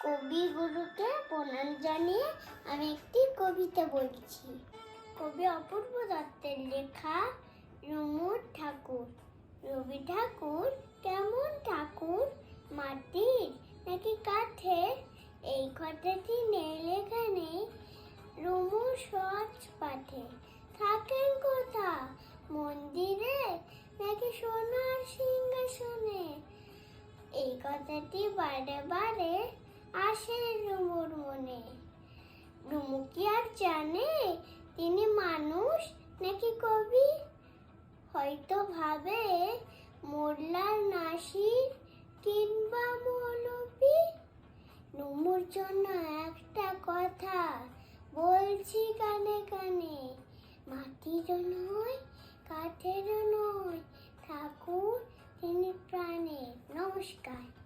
কবিগুরুকে প্রণাম জানিয়ে আমি একটি কবিতা বলছি। কবি অপূর্ব দত্তের লেখা, রুমুর ঠাকুর। রবি ঠাকুর, কেমন ঠাকুর? মাটির নাকি কাঠের? এই কথাটি নেই, লেখা নেই। রুমু সচ পাঠে থাকেন কোথা। মন্দিরে নাকি সোনার সিংহাসনে? এই কথাটি বারে বারে জানে? তিনি মানুষ নাকি কবি? হয়তো ভাবে মোল্লার নাসির কিংবা মৌলবি। নুমুর জন্য একটা কথা বলছি কানে কানে। মাটিরও নয় কাঠেরও নয়, ঠাকুর তিনি প্রাণের নমস্কার।